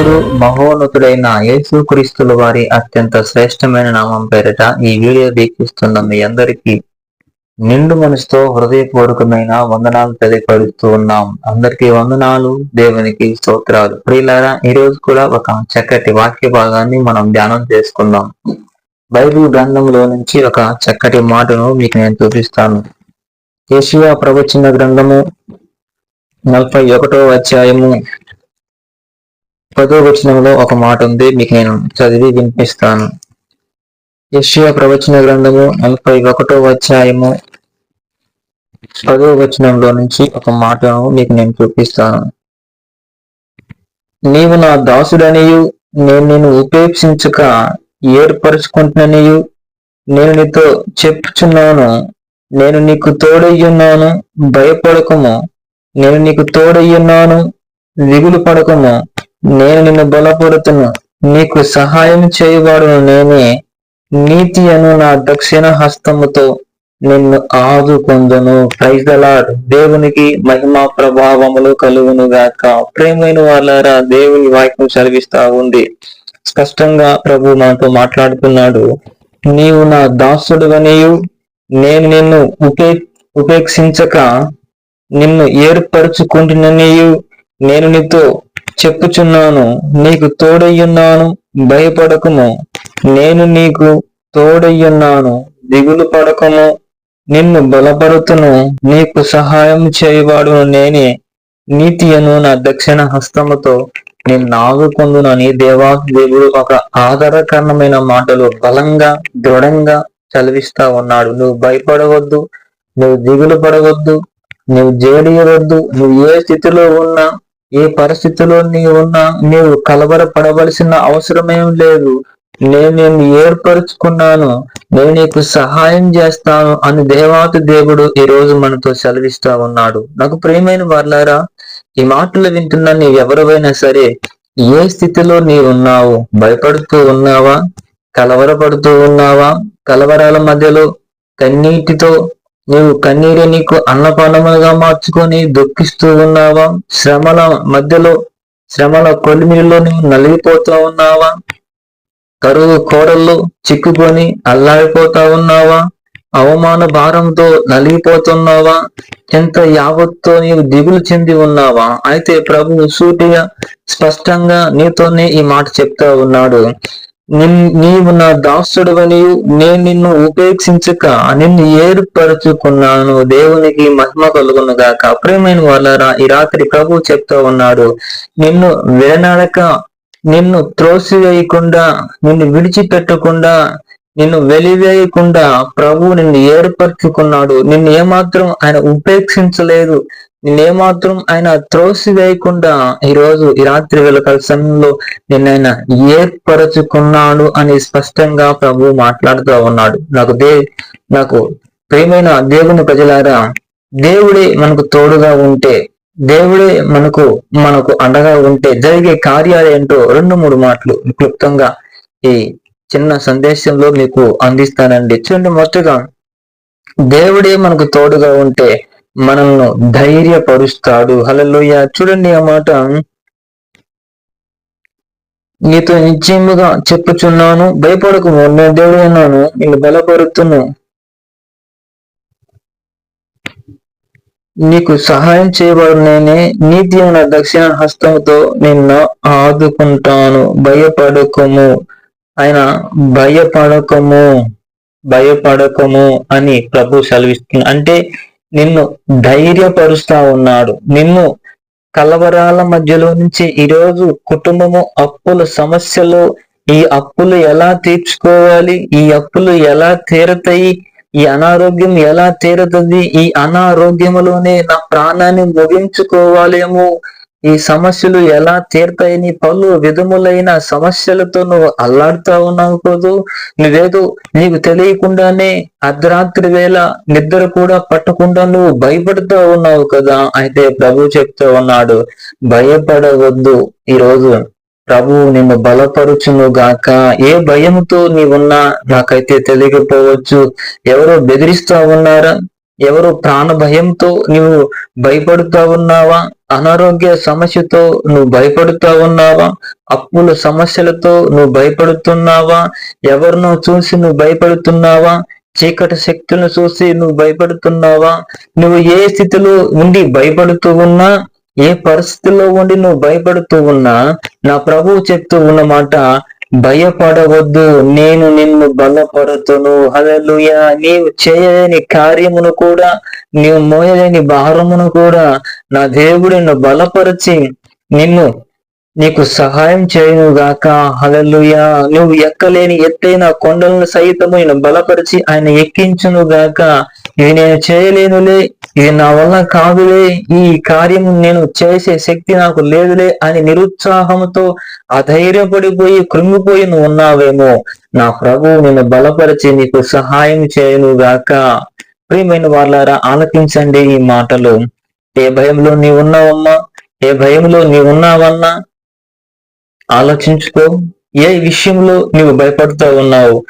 పరిశుద్ధుడు మహోన్నతుడైన యేసుక్రీస్తుల వారి అత్యంత శ్రేష్టమైన నామం పేరిట ఈ వీడియో వీక్షిస్తున్న మీ అందరికీ నిండు మనసుతో హృదయపూర్వకమైన వందనాలు తెలియపరుస్తూ ఉన్నాం. అందరికీ వందనాలు దేవునికి స్తోత్రాలు. ప్రియులారా ఈ రోజు కూడా ఒక చక్కటి వాక్య భాగాన్ని మనం ధ్యానం చేసుకుందాం. బైబిల్ గ్రంథంలో నుంచి ఒక చక్కటి మాటను మీకు నేను చూపిస్తాను. ఏషియా ప్రవచన గ్రంథము నలభై ఒకటో అధ్యాయము పదో వచనంలో ఒక మాట ఉంది మీకు నేను చదివి వినిపిస్తాను. యష్యా ప్రవచన గ్రంథము నలభై ఒకటో అధ్యాయము పదో వచనంలో నుంచి ఒక మాటను మీకు నేను చూపిస్తాను. నీవు నా దాసుడనియు నేను నిన్ను ఉపేక్షించక ఏర్పరచుకుంటున్ననియు నేను నీతో చెప్పుచున్నాను నేను నీకు తోడయ్యున్నాను భయపడకము నేను నీకు తోడయ్యున్నాను దిగులు పడకము నేను నిన్ను బలపడుతును నీకు సహాయం చేయవాడు నేనే. నీతి అను నా దక్షిణ హస్తముతో నిన్ను ఆదుకొందును. ప్రైజలాడ్ దేవునికి మహిమా ప్రభావములు కలుగును గాక ప్రేమైన వాళ్ళారా దేవుని వాక్యం చదివిస్తా ఉంది స్పష్టంగా ప్రభు మాతో మాట్లాడుతున్నాడు. నీవు నా దాసుడు అనియు నేను నిన్ను ఉపే ఉపేక్షించక నిన్ను ఏర్పరచుకుంటున్ననియు. నేను నీతో చెప్పుచున్నాను నీకు తోడయ్యున్నాను భయపడకము. నేను నీకు తోడయ్యున్నాను దిగులు పడకము. నిన్ను బలపరుతును నీకు సహాయం చేయవాడు నేనే. నీతియను నా దక్షిణ హస్తముతో నేను నాగుకొందునని దేవా దేవుడు ఒక ఆధారకరణమైన మాటలు బలంగా దృఢంగా చదివిస్తా ఉన్నాడు. నువ్వు భయపడవద్దు నువ్వు దిగులు పడవద్దు నువ్వు జేడియవద్దు నువ్వు ఏ స్థితిలో ఉన్నా ఏ పరిస్థితిలో నీవు ఉన్నా నీవు కలవరపడవలసిన అవసరమేం లేదు. నేను ఏర్పరుచుకున్నాను. నేను నీకు సహాయం చేస్తాను అని దేవాతి దేవుడు ఈ రోజు మనతో సెలవిస్తా ఉన్నాడు. నాకు ప్రియమైన వర్లారా ఈ మాటలు వింటున్న నీవు ఎవరైనా సరే ఏ స్థితిలో నీవు ఉన్నావు భయపడుతూ ఉన్నావా? కలవరపడుతూ ఉన్నావా? కలవరాల మధ్యలో కన్నీటితో నీవు కన్నీరు నీకు అన్నపానములుగా మార్చుకొని దుఃఖిస్తూ ఉన్నావా? శ్రమల మధ్యలో శ్రమల కొలిమిలో నువ్వు నలిగిపోతా ఉన్నావా? కరువు కోడల్లో చిక్కుకొని అల్లాడిపోతా ఉన్నావా? అవమాన భారంతో నలిగిపోతున్నావా? ఎంత యావత్తో నీవు దిగులు చెంది ఉన్నావా? అయితే ప్రభు సూటిగా స్పష్టంగా నీతోనే ఈ మాట చెప్తా ఉన్నాడు. నీవు నా దాసుడవని నేను నిన్ను ఉపేక్షించక నిన్ను ఏర్పరచుకున్నాను. దేవునికి మహిమ కలుగును గాక. ప్రేమైన వాళ్ళరా ఈ రాత్రి ప్రభు చెప్తా ఉన్నాడు నిన్ను విడనాడక నిన్ను త్రోసివేయకుండా నిన్ను విడిచిపెట్టకుండా నిన్ను వెలివేయకుండా ప్రభు నిన్ను ఏర్పరచుకున్నాడు. నిన్ను ఏమాత్రం ఆయన ఉపేక్షించలేదు. నేనేమాత్రం ఆయన త్రోసి వేయకుండా ఈరోజు ఈ రాత్రి వేళ సమయంలో నిన్న ఏర్పరచుకున్నాడు అని స్పష్టంగా ప్రభు మాట్లాడుతూ ఉన్నాడు. నాకు దే నాకు ప్రేమైన దేవుని ప్రజలారా దేవుడే మనకు తోడుగా ఉంటే దేవుడే మనకు మనకు అండగా ఉంటే జరిగే కార్యాలు ఏంటో రెండు మూడు మాటలు క్లుప్తంగా ఈ చిన్న సందేశంలో మీకు అందిస్తానండి. చూడండి మొదటగా దేవుడే మనకు తోడుగా ఉంటే మనల్ని ధైర్యపరుస్తాడు. హలలోయ చూడండి ఆ మాట. నీతో నిశ్చయముగా చెప్పుచున్నాను. భయపడకు నేను దేవుడు అన్నాను. నేను బలపరుతును. నీకు సహాయం చేయబడు నేనే నీతి ఉన్న దక్షిణ హస్తంతో నిన్ను ఆదుకుంటాను. భయపడకము. ఆయన భయపడకము. భయపడకము అని ప్రభు సెలవిస్తుంది అంటే నిన్ను ధైర్యపరుస్తా ఉన్నాడు. నిన్ను కలవరాల మధ్యలో నుంచి ఈరోజు కుటుంబము అప్పుల సమస్యలు ఈ అప్పులు ఎలా తీర్చుకోవాలి ఈ అప్పులు ఎలా తీరతాయి ఈ అనారోగ్యం ఎలా తీరుతుంది ఈ అనారోగ్యములోనే నా ప్రాణాన్ని ముగించుకోవాలేమో ఈ సమస్యలు ఎలా తీర్తాయని పలు విధములైన సమస్యలతో నువ్వు అల్లాడుతా ఉన్నావు కదూ? నువ్వేదో నీకు తెలియకుండానే అర్ధరాత్రి వేళ నిద్ర కూడా పట్టకుండా నువ్వు భయపడుతూ ఉన్నావు కదా? అయితే ప్రభు చెప్తూ ఉన్నాడు భయపడవద్దు. ఈరోజు ప్రభు నిన్ను బలపరుచును గాక. ఏ భయంతో నీవున్నా నాకైతే తెలియకపోవచ్చు. ఎవరో బెదిరిస్తా ఉన్నారా? ఎవరు ప్రాణ భయంతో నువ్వు భయపడుతా ఉన్నావా? అనారోగ్య సమస్యతో నువ్వు భయపడుతా ఉన్నావా? అప్పుల సమస్యలతో నువ్వు భయపడుతున్నావా? ఎవరినో చూసి నువ్వు భయపడుతున్నావా? చీకటి శక్తులను చూసి నువ్వు భయపడుతున్నావా? నువ్వు ఏ స్థితిలో ఉండి భయపడుతూ ఉన్నా ఏ పరిస్థితిలో ఉండి నువ్వు భయపడుతూ ఉన్నా నా ప్రభువు చెప్తూ ఉన్న మాట భయపడవద్దు నేను నిన్ను బలపడుతును హలలుయ నీవు చేయలేని కార్యమును కూడా నీవు మోయలేని భారమును కూడా నా దేవుడు నిన్ను బలపరిచి నిన్ను నీకు సహాయం చేయను గాక హలలుయ నువ్వు ఎక్కలేని ఎత్తైన కొండలను సైతము ఆయన బలపరిచి ఆయన ఎక్కించును గాక ఇది నేను చేయలేనులే ఇది నా వల్ల కాదులే ఈ కార్యం నేను చేసే శక్తి నాకు లేదులే అని నిరుత్సాహంతో అధైర్యపడిపోయి కృంగిపోయి నువ్వు ఉన్నావేమో. నా ప్రభువు నిన్ను బలపరిచి నీకు సహాయం చేయను గాక ప్రియమైన వాళ్ళారా ఆలకించండి ఈ మాటలు. ఏ భయంలో నీ ఉన్నావమ్మా? ఏ భయంలో నీ ఉన్నావన్నా? ఆలోచించుకో. ఏ విషయంలో నువ్వు భయపడుతూ ఉన్నావు?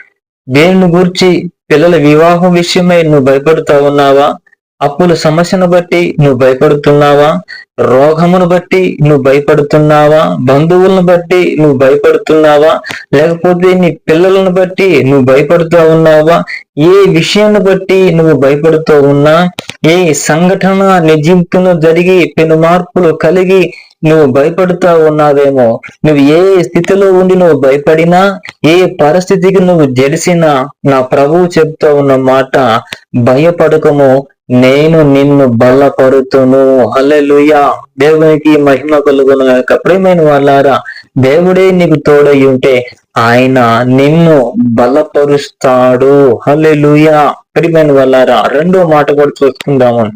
దేని గురించి పిల్లల వివాహం విషయమై నువ్వు భయపడుతూ ఉన్నావా? అప్పుల సమస్యను బట్టి నువ్వు భయపడుతున్నావా? రోగమును బట్టి నువ్వు భయపడుతున్నావా? బంధువులను బట్టి నువ్వు భయపడుతున్నావా? లేకపోతే నీ పిల్లలను బట్టి నువ్వు భయపడుతూ ఉన్నావా? ఏ విషయాన్ని బట్టి నువ్వు భయపడుతూ ఉన్నా? ఏ సంఘటన నీ జీవితంలో జరిగి పెను మార్పులు కలిగి నువ్వు భయపడుతూ ఉన్నావేమో? నువ్వు ఏ స్థితిలో ఉండి నువ్వు భయపడినా? ఏ పరిస్థితికి నువ్వు జడిసినా? నా ప్రభువు చెప్తా ఉన్న మాట భయపడకము. నేను నిన్ను బలపడుతును. హల్లెలూయా. దేవునికి మహిమ కలుగును యొక్క ప్రేమైన వాళ్ళారా దేవుడే నీకు తోడై ఉంటే ఆయన నిన్ను బలపరుస్తాడు. హల్లెలూయా. ప్రియమైన వాళ్ళారా రెండో మాట కూడా చూసుకుందాము.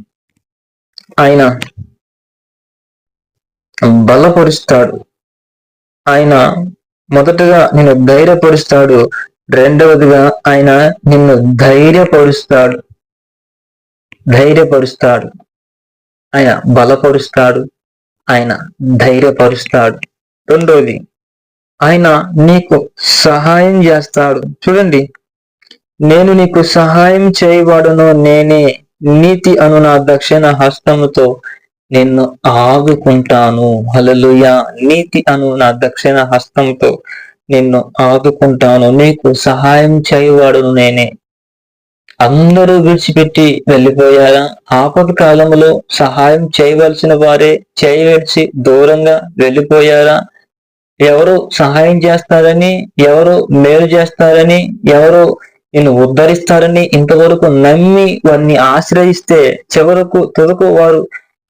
ఆయన బలపరుస్తాడు. ఆయన మొదటగా నిన్ను ధైర్యపరుస్తాడు. రెండవదిగా ఆయన నిన్ను ధైర్యపరుస్తాడు. ధైర్యపరుస్తాడు. ఆయన బలపరుస్తాడు. ఆయన ధైర్యపరుస్తాడు. రెండోది ఆయన నీకు సహాయం చేస్తాడు. చూడండి నేను నీకు సహాయం చేయబడను నేనే నీతి అను నా దక్షిణ హస్తముతో నిన్ను ఆదుకుంటాను. హలలుయ నీతి అను నా దక్షిణ హస్తంతో నిన్ను ఆగుకుంటాను నీకు సహాయం చేయవాడును నేనే. అందరూ విడిచిపెట్టి వెళ్ళిపోయారా? ఆపద కాలంలో సహాయం చేయవలసిన వారే చేయవలసి దూరంగా వెళ్ళిపోయారా? ఎవరు సహాయం చేస్తారని ఎవరు మేలు చేస్తారని ఎవరు నిన్ను ఉద్ధరిస్తారని ఇంతవరకు నమ్మి వారిని ఆశ్రయిస్తే చివరకు తుదకు వారు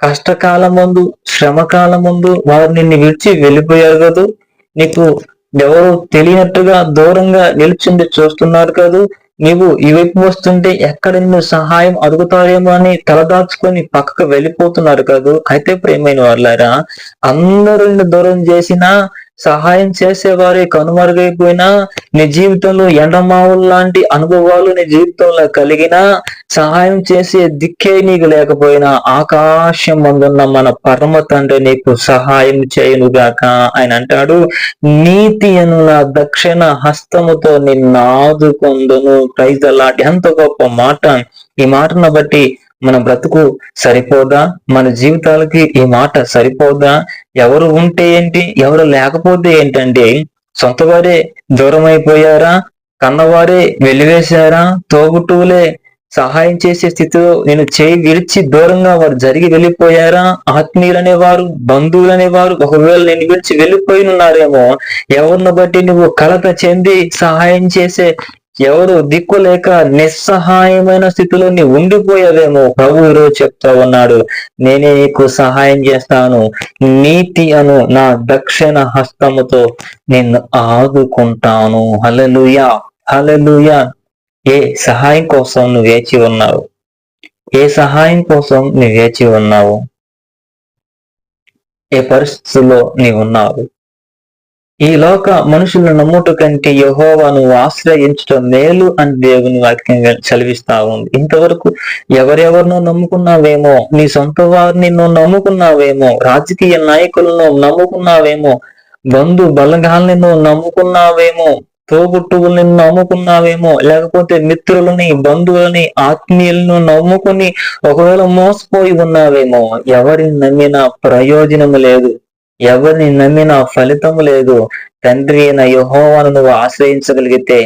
కష్టకాలం ముందు శ్రమకాలం ముందు వారు నిన్ను విడిచి వెళ్ళిపోయారు కదూ? నీకు ఎవరు తెలియనట్టుగా దూరంగా నిలిచింది చూస్తున్నారు కదూ? నీవు ఈ వైపు వస్తుంటే ఎక్కడ నిన్ను సహాయం అడుగుతారేమో అని తలదాచుకొని పక్కకు వెళ్ళిపోతున్నారు కాదు. అయితే ప్రేమైన వాళ్ళారా అందరు దూరం చేసినా సహాయం చేసేవారే కనుమరుగైపోయినా నీ జీవితంలో ఎండమావులు లాంటి అనుభవాలు నీ జీవితంలో కలిగినా సహాయం చేసే దిక్కే నీకు లేకపోయినా ఆకాశం ముందున్న మన పరమ తండ్రి నీకు సహాయం చేయనుగాక. ఆయన అంటాడు నీతి అను నా దక్షిణ హస్తముతో నిన్ను ఆదుకొందును. ప్రైజ్ అలాంటి ఎంత గొప్ప మాట. ఈ మాటను బట్టి మన బ్రతుకు సరిపోదా? మన జీవితాలకి ఈ మాట సరిపోదా? ఎవరు ఉంటే ఏంటి ఎవరు లేకపోతే ఏంటంటే సొంత వారే దూరం అయిపోయారా కన్నవారే వెలివేశారా? తోబుట్టువులే సహాయం చేసే స్థితిలో నేను చేయి విడిచి దూరంగా వారు జరిగి వెళ్ళిపోయారా? ఆత్మీయులు అనేవారు బంధువులు అనేవారు ఒకవేళ నేను విడిచి వెళ్ళిపోయినున్నారేమో ఎవరిని బట్టి నువ్వు కలత చెంది సహాయం చేసే ఎవరు దిక్కు లేక నిస్సహాయమైన స్థితిలో నీ ఉండిపోయావేమో ప్రభు ఈరోజు చెప్తా ఉన్నాడు. నేనే నీకు సహాయం చేస్తాను. నీతి అను నా దక్షిణ హస్తముతో నిన్ను ఆదుకుంటాను. హలలుయా హలలుయా ఏ సహాయం కోసం నువ్వు వేచి ఉన్నావు? ఏ సహాయం కోసం నువ్వు వేచి ఉన్నావు? ఏ పరిస్థితుల్లో నీవు ఉన్నావు? ఈ లోక మనుషులను నమ్ముట కంటే యహోవాను ఆశ్రయించడం మేలు అని దేవుని వాక్యం చదివిస్తా ఉంది. ఇంతవరకు ఎవరెవరినో నమ్ముకున్నావేమో నీ సొంత వారిని నువ్వు నమ్ముకున్నావేమో రాజకీయ నాయకులను నమ్ముకున్నావేమో బంధు బలగాల్ని నువ్వు నమ్ముకున్నావేమో తోబుట్టువుల్ని నమ్ముకున్నావేమో లేకపోతే మిత్రులని బంధువులని ఆత్మీయులను నమ్ముకుని ఒకవేళ మోసపోయి ఉన్నావేమో ఎవరిని నమ్మినా ప్రయోజనం లేదు. ఎవరిని నమ్మినా ఫలితం లేదు. తండ్రి అయిన యహోవాను నువ్వు ఆశ్రయించగలిగితే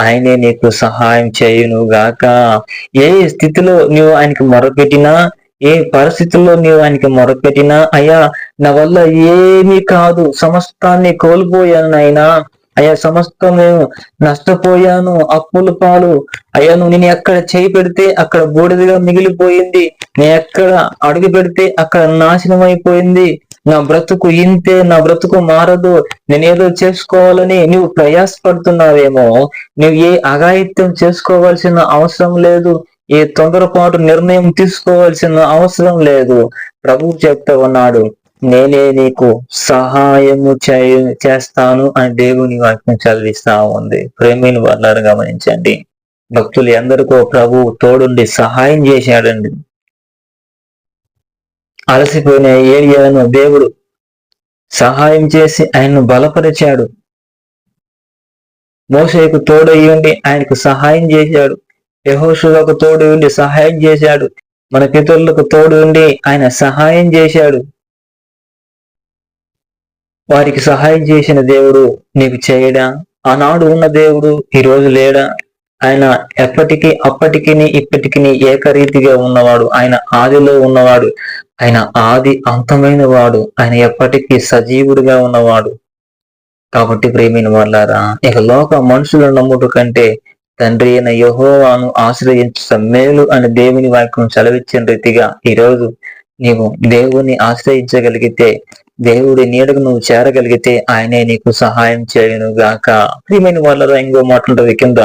ఆయనే నీకు సహాయం చేయును గాక ఏ స్థితిలో నువ్వు ఆయనకి మొరపెట్టినా ఏ పరిస్థితుల్లో నీవు ఆయనకి మొరపెట్టినా అయ్యా నా వల్ల ఏమీ కాదు. సమస్తాన్ని కోల్పోయాను అయినా అయ్యా సమస్తం నేను నష్టపోయాను. అప్పుల పాలు. అయ్యా నువ్వు నేను ఎక్కడ చేయి పెడితే అక్కడ బూడిదగా మిగిలిపోయింది. నేను ఎక్కడ అడుగు పెడితే అక్కడ నాశనం అయిపోయింది నా బ్రతుకు ఇంతే నా బ్రతుకు మారదు. నేనేదో చేసుకోవాలని నువ్వు ప్రయాసపడుతున్నావేమో. నువ్వు ఏ అఘాయిత్యం చేసుకోవాల్సిన అవసరం లేదు. ఏ తొందరపాటు నిర్ణయం తీసుకోవాల్సిన అవసరం లేదు. ప్రభు చెప్తా ఉన్నాడు నేనే నీకు సహాయము చేస్తాను అని దేవుని వాక్యం చదివిస్తా ఉంది. ప్రేమిని వాళ్ళని గమనించండి. భక్తులు ఎందరికో ప్రభు తోడుండి సహాయం చేశాడండి. అలసిపోయిన ఏలియాను దేవుడు సహాయం చేసి ఆయన్ను బలపరిచాడు. మోసేకు తోడయ్యుండి ఆయనకు సహాయం చేశాడు. యహోషులకు తోడు ఉండి సహాయం చేశాడు. మన పితరులకు తోడు ఉండి ఆయన సహాయం చేశాడు. వారికి సహాయం చేసిన దేవుడు నీకు చేయడా? ఆనాడు ఉన్న దేవుడు ఈ రోజు లేడా? ఆయన ఎప్పటికీ అప్పటికి ఇప్పటికి ఏకరీతిగా ఉన్నవాడు. ఆయన ఆదిలో ఉన్నవాడు. ఆయన ఆది అంతమైన వాడు ఆయన ఎప్పటికీ సజీవుడిగా ఉన్నవాడు. కాబట్టి ప్రేమైన వాళ్ళారా ఇక లోక మనుషులు నమ్ముట కంటే తండ్రి అయిన యహోవాను ఆశ్రయించ మేలు అని దేవుని వాక్యం చలవిచ్చిన రీతిగా ఈరోజు నీవు దేవుని ఆశ్రయించగలిగితే దేవుడి నీడకు నువ్వు చేరగలిగితే ఆయనే నీకు సహాయం చేయను గాక ప్రియమైన వాళ్ళలో ఇంకో మాటలు కింద.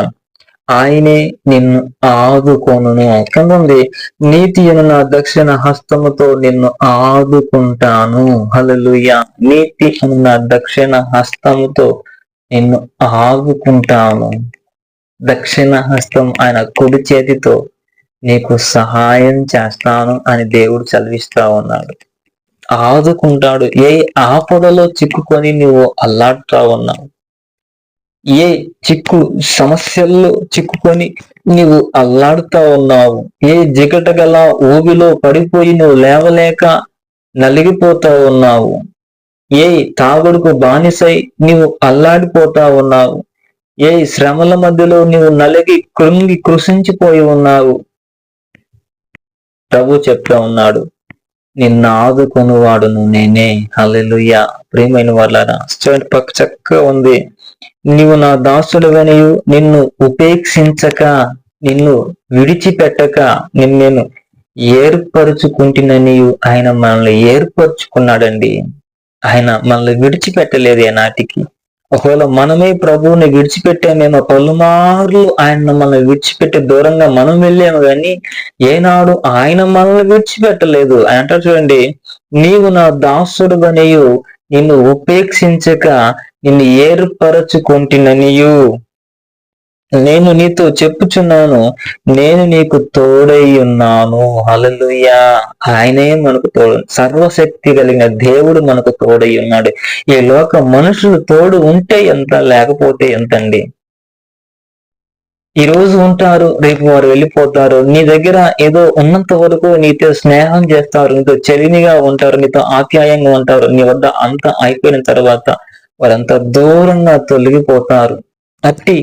ఆయనే నిన్ను ఆదుకోను కింద ఉంది నీతి అను నా దక్షిణ హస్తముతో నిన్ను ఆదుకుంటాను. హలలుయ నీతి అను నా దక్షిణ హస్తముతో నిన్ను ఆదుకుంటాను. దక్షిణ హస్తం ఆయన కుడి చేతితో నీకు సహాయం చేస్తాను అని దేవుడు చదివిస్తా ఉన్నాడు. ఆదుకుంటాడు. ఏ ఆపదలో చిక్కుకొని నువ్వు అల్లాడుతా ఉన్నావు? ఏ చిక్కు సమస్యల్లో చిక్కుకొని నీవు అల్లాడుతా ఉన్నావు? ఏ జిగట గల ఊబిలో పడిపోయి నువ్వు లేవలేక నలిగిపోతా ఉన్నావు? ఏ తాగుడుకు బానిసై నీవు అల్లాడిపోతా ఉన్నావు? ఏ శ్రమల మధ్యలో నీవు నలిగి కృంగి కృషించిపోయి ఉన్నావు? ప్రభు చెప్తా ఉన్నాడు. నిన్ను ఆదుకొనువాడును నేనే. హలెలుయ ప్రేమైన వాళ్ళారా చూడండి పక్క చక్కగా ఉంది. నీవు నా దాసుడువనియు నిన్ను ఉపేక్షించక నిన్ను విడిచిపెట్టక నిన్ను నేను ఏర్పరుచుకుంటున్ననియు. ఆయన మనల్ని ఏర్పరచుకున్నాడండి. ఆయన మనల్ని విడిచిపెట్టలేదు నాటికి ఒకవేళ మనమే ప్రభువుని విడిచిపెట్టామేమో పలుమార్లు ఆయన మనల్ని విడిచిపెట్టే దూరంగా మనం వెళ్ళాము కానీ ఏనాడు ఆయన మనల్ని విడిచిపెట్టలేదు. అంటారు చూడండి నీవు నా దాసుడుగానేయు నిన్ను ఉపేక్షించక నిన్ను ఏర్పరచుకుంటున్ననియు నేను నీతో చెప్పుచున్నాను నేను నీకు తోడై ఉన్నాను. హలలుయా ఆయనే మనకు తోడు సర్వశక్తి కలిగిన దేవుడు మనకు తోడై ఉన్నాడు. ఈ లోక మనుషులు తోడు ఉంటే ఎంత లేకపోతే ఎంతండి? ఈ రోజు ఉంటారు రేపు వారు వెళ్ళిపోతారు. నీ దగ్గర ఏదో ఉన్నంత వరకు నీతో స్నేహం చేస్తారు నీతో చెలినిగా ఉంటారు నీతో ఆప్యాయంగా ఉంటారు. నీ వద్ద అంత అయిపోయిన తర్వాత వారంతా దూరంగా తొలగిపోతారు. అట్టి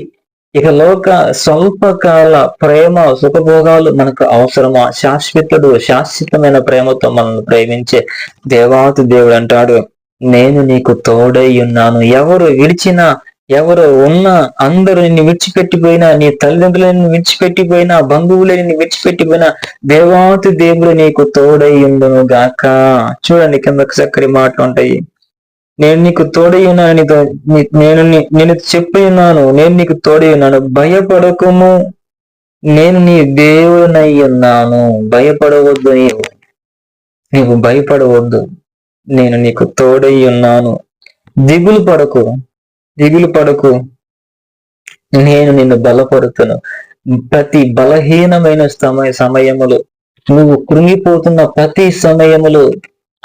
ఇక లోక స్వల్పకాల ప్రేమ సుఖభోగాలు మనకు అవసరమా? శాశ్వతుడు శాశ్వతమైన ప్రేమతో మనల్ని ప్రేమించే దేవాతి దేవుడు అంటాడు నేను నీకు తోడై ఉన్నాను. ఎవరు విడిచినా ఎవరు ఉన్నా అందరూ నిన్ను విడిచిపెట్టిపోయినా నీ తల్లిదండ్రులను విడిచిపెట్టిపోయినా బంధువులని విడిచిపెట్టిపోయినా దేవాతి దేవుడు నీకు తోడై ఉండును గాక చూడండి కిందకు చక్కటి మాటలు ఉంటాయి. నేను నీకు తోడై నేను నేను చెప్పి ఉన్నాను. నేను నీకు తోడై భయపడకము. నేను నీ దేవునై ఉన్నాను. భయపడవద్దు నీవు. నీవు భయపడవద్దు. నేను నీకు తోడై ఉన్నాను. దిగులు పడకు. దిగులు పడకు. నేను నిన్ను బలపడుతును. ప్రతి బలహీనమైన సమయ సమయములు నువ్వు కృంగిపోతున్న ప్రతి సమయములు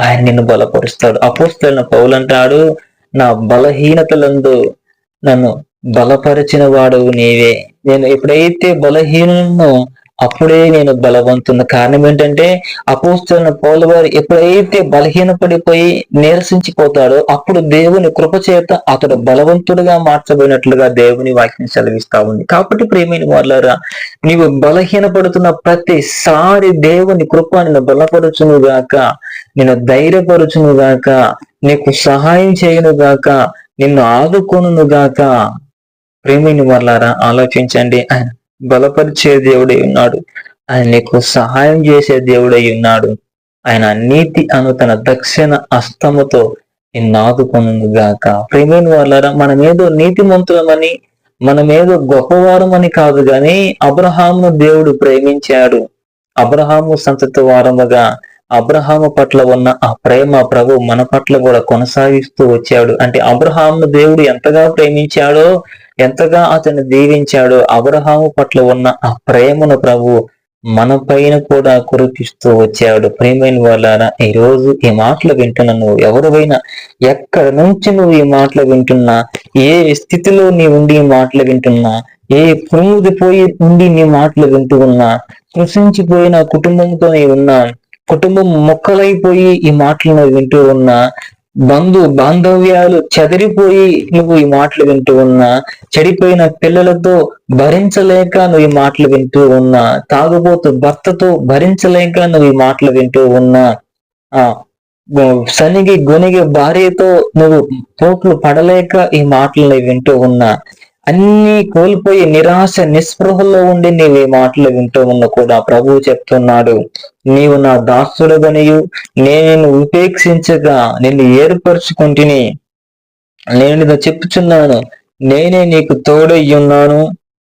ఆయన నిన్ను బలపరుస్తాడు. అపోస్తున్న పౌలు అంటాడు నా బలహీనతలందు నన్ను బలపరిచిన వాడు నీవే. నేను ఎప్పుడైతే బలహీనను అప్పుడే నేను బలవంతున్న కారణం ఏంటంటే అపోస్తున్న పౌల వారు ఎప్పుడైతే బలహీనపడిపోయి నీరసించిపోతాడో అప్పుడు దేవుని కృప చేత అతడు బలవంతుడుగా మార్చబడినట్లుగా దేవుని వాక్యం సెలవిస్తా ఉంది. కాబట్టి ప్రేమైన వాళ్ళారా నీవు బలహీనపడుతున్న ప్రతిసారి దేవుని కృప నిన్ను బలపరుచును గాక నిన్ను ధైర్యపరుచును గాక నీకు సహాయం చేయను గాక నిన్ను ఆదుకొను గాక ప్రేమిని వాళ్ళారా ఆలోచించండి. ఆయన బలపరిచే దేవుడై ఉన్నాడు. ఆయన నీకు సహాయం చేసే దేవుడై ఉన్నాడు. ఆయన నీతి అను తన దక్షిణ అస్తముతో నిన్నాదుకొను గాక. ప్రేమైన వాళ్ళారా మనమేదో నీతిమంతులమని మనమేదో గొప్పవారమని కాదు గాని అబ్రహామును దేవుడు ప్రేమించాడు. అబ్రహాము సంతతి వారముగా అబ్రహాము పట్ల ఉన్న ఆ ప్రేమ ప్రభు మన పట్ల కూడా కొనసాగిస్తూ వచ్చాడు. అంటే అబ్రహాము దేవుడు ఎంతగా ప్రేమించాడో ఎంతగా అతను దీవించాడో అబ్రహాము పట్ల ఉన్న ఆ ప్రేమను ప్రభు మన పైన కూడా కురిపిస్తూ వచ్చాడు. ప్రేమైన వాళ్ళారా ఈ రోజు ఈ మాటలు వింటున్నా నువ్వు ఎవరివైనా ఎక్కడ నుంచి నువ్వు ఈ మాటలు వింటున్నా ఏ స్థితిలో నీ ఉండి ఈ మాటలు వింటున్నా ఏ పోయి ఉండి నీ మాటలు వింటూ ఉన్నా కృషించిపోయిన కుటుంబంతో ఉన్నా కుటుంబం మొక్కలైపోయి ఈ మాటలను వింటూ ఉన్నా బంధు బాంధవ్యాలు చెదిరిపోయి నువ్వు ఈ మాటలు వింటూ ఉన్నా చెడిపోయిన పిల్లలతో భరించలేక నువ్వు ఈ మాటలు వింటూ ఉన్నా తాగుబోతు భర్తతో భరించలేక నువ్వు ఈ మాటలు వింటూ ఉన్నా ఆ సనిగి గునిగి భార్యతో నువ్వు పోట్లు పడలేక ఈ మాటలు వింటూ ఉన్నా అన్ని కోల్పోయి నిరాశ నిస్పృహలో ఉండి నీవు ఈ మాటలు వింటూ ఉన్న కూడా ప్రభువు చెప్తున్నాడు. నీవు నా దాసుడుగనియు నేను ఉపేక్షించగా నిన్ను ఏర్పరచుకుంటుని. నేను చెప్పుచున్నాను నేనే నీకు తోడయ్యున్నాను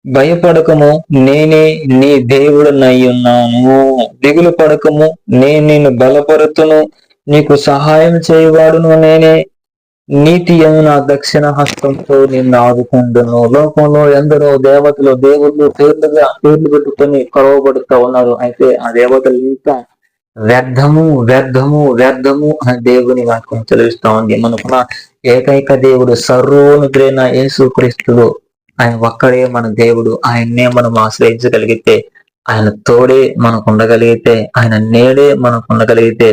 భయపడకము నేనే నీ దేవుడునయ్యున్నాను. దిగులు పడకము నేను నిన్ను బలపరుతును నీకు సహాయం చేయవాడును నేనే. నీతి నా దక్షిణ హస్తంతో నిన్ను ఆదుకుంటును. లోకంలో ఎందరో దేవతలు దేవుళ్ళు పేర్లుగా పేర్లు పెట్టుకొని కొరవబడుతూ ఉన్నారు. అయితే ఆ దేవతలు ఇంకా వ్యర్థము వ్యర్థము వ్యర్థము అని దేవుని వాక్యం తెలుస్తూ ఉంది. మనకున్న ఏకైక దేవుడు సర్వోనుగ్రైన యేసు క్రీస్తుడు. ఆయన ఒక్కడే మన దేవుడు. ఆయన్నే మనం ఆశ్రయించగలిగితే ఆయన తోడే మనకు ఉండగలిగితే ఆయన నేడే మనకు ఉండగలిగితే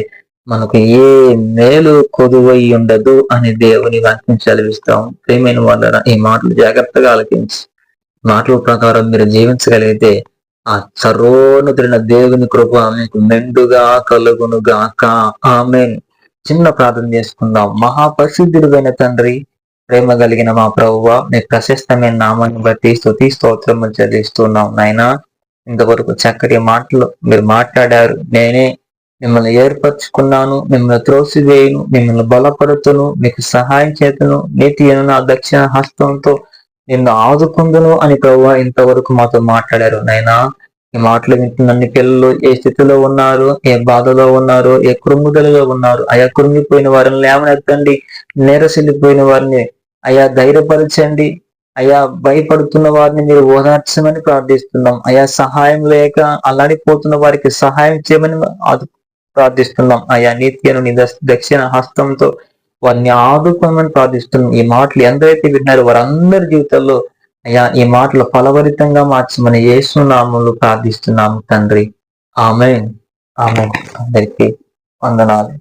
మనకు ఏ మేలు కొదువై ఉండదు అని దేవుని వాక్యం చదివిస్తాం ప్రేమైన వాళ్ళ ఈ మాటలు జాగ్రత్తగా ఆలకించి. మాటల ప్రకారం మీరు జీవించగలిగితే ఆ సర్వోన్నతుడిన దేవుని కృప మీకు మెండుగా కలుగును గాక. ఆమె చిన్న ప్రార్థన చేసుకుందాం. మహాప్రసిద్ధుడైన తండ్రి ప్రేమ కలిగిన మా ప్రభువ మీ ప్రశస్తమైన నామాన్ని బట్టి స్థుతి స్తోత్రములు చదివిస్తున్నాం నాయన ఇంతవరకు చక్కటి మాటలు మీరు మాట్లాడారు. నేనే మిమ్మల్ని ఏర్పరచుకున్నాను మిమ్మల్ని త్రోసివేయను మిమ్మల్ని బలపడుతును మీకు సహాయం చేతును నీతి నా దక్షిణ హస్తంతో నిన్ను ఆదుకుందును అని ప్రభు ఇంతవరకు మాతో మాట్లాడారు. నైనా ఈ మాటలు వింటున్న పిల్లలు ఏ స్థితిలో ఉన్నారు ఏ బాధలో ఉన్నారు ఏ కృంగుదలలో ఉన్నారు? అయా కృంగిపోయిన వారిని లేవనెత్తండి నీరసిల్లిపోయిన వారిని అయా ధైర్యపరచండి. అయా భయపడుతున్న వారిని మీరు ఓదార్చమని ప్రార్థిస్తున్నాం. అయా సహాయం లేక అల్లాడిపోతున్న వారికి సహాయం చేయమని ప్రార్థిస్తున్నాం. అయ్యా నిత్యను నీ దక్షిణ హస్తంతో వారిని ఆదుకోమని ప్రార్థిస్తున్నాం. ఈ మాటలు ఎందరైతే విన్నారో వారందరి జీవితాల్లో అయ్యా ఈ మాటలు ఫలవరితంగా మార్చమని యేసునామములు ప్రార్థిస్తున్నాము తండ్రి. ఆమె ఆమె అందరికీ వందనాలు.